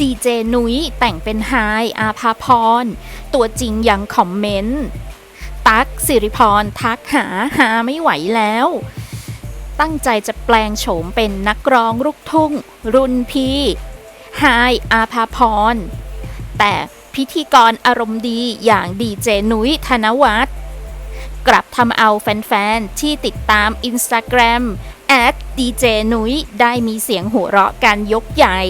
ดีเจนุ้ยแต่งเป็นไฮอาภาพร ตัวจริงยังคอมเมนต์ ตั๊กสิริพร ทักหาหาไม่ไหวแล้ว ตั้งใจจะแปลงโฉมเป็นนักร้องลูกทุ่ง รุ่นพี่ไฮอาภาพร แต่พิธีกรอารมณ์ดีอย่างดีเจนุ้ยธนวัฒน์กลับทำเอาแฟนๆ ที่ติดตาม Instagram แอดดีเจนุ้ยได้มีเสียงหัวเราะกันยกใหญ่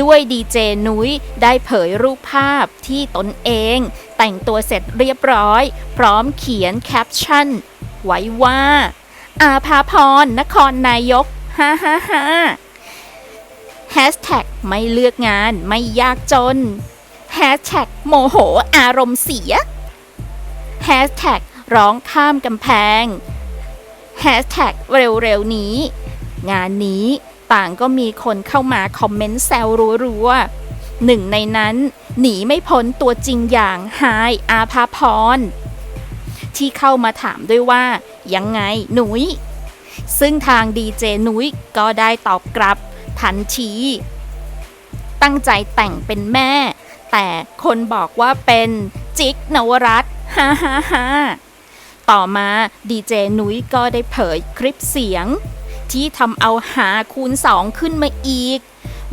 ด้วยดีเจนุ้ยได้เผยรูปภาพที่ตนเอง แต่งตัวเสร็จเรียบร้อย พร้อมเขียนแคปชั่น ไว้ว่า อาภาพรนครนายกฮ่าฮ่าฮ่าแฮชแท็กไม่เลือกงานไม่ยากจนแฮชแท็กโมโหอารมณ์เสียแฮชแท็กร้องข้ามกำแพงแฮชแท็กเร็วๆนี้ งานนี้ ต่างก็มีคนเข้ามาคอมเมนต์แซวรัวๆหนึ่งในนั้น หนีไม่พ้นตัวจริงอย่างไฮอาภาพร ที่เข้ามาถามด้วยว่า ยังไงหนุย ซึ่งทางดีเจหนุยก็ได้ตอบกลับทันทีตั้งใจแต่งเป็นแม่ แต่คนบอกว่าเป็นจิกนวรัตฮ่าฮ่าฮ่าต่อมาดีเจนุ้ยก็ได้เผยคลิปเสียง ที่ทำเอาหาคูณสองขึ้นมาอีก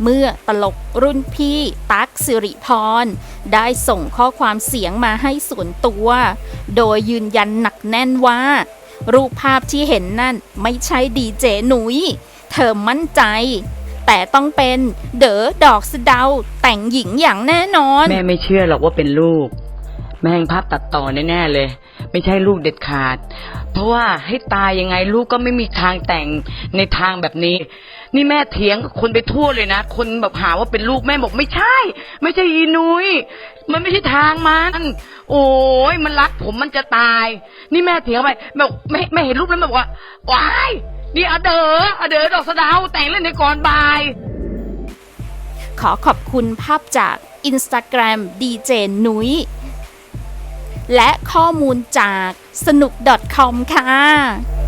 เมื่อตลกรุ่นพี่ตั๊กสิริพร ได้ส่งข้อความเสียงมาให้ส่วนตัว โดยยืนยันหนักแน่นว่า รูปภาพที่เห็นนั่นไม่ใช่ดีเจหนุย เธอมั่นใจ แต่ต้องเป็นเด๋อดอกสะเดาแต่งหญิงอย่างแน่นอน แม่ไม่เชื่อหรอกว่าเป็นลูก แม่งภาพตัดต่อแน่ๆเลย ไม่ใช่ลูกเด็ดขาด เพราะว่าให้ตายยังไงลูกก็ไม่มีทางแต่งในทางแบบนี้ นี่แม่เถียงกับคนไปทั่วเลยนะ คนแบบหาว่าเป็นลูกแม่บอกไม่ใช่ ไม่ใช่อีนุย้ยมันไม่ใช่ทางมัน โอ้ยมันรักผมมันจะตาย นี่แม่เถียงไปแบบไม่ไม่เห็นรูปแล้วแม่บอกว่าว้ายนี่อเดออเดอดอกสะดาวแต่งเล่นในก่อนบ่ายขอขอบคุณภาพจาก Instagram ดีเจนุ้ย และข้อมูลจากสนุก .com ค่ะ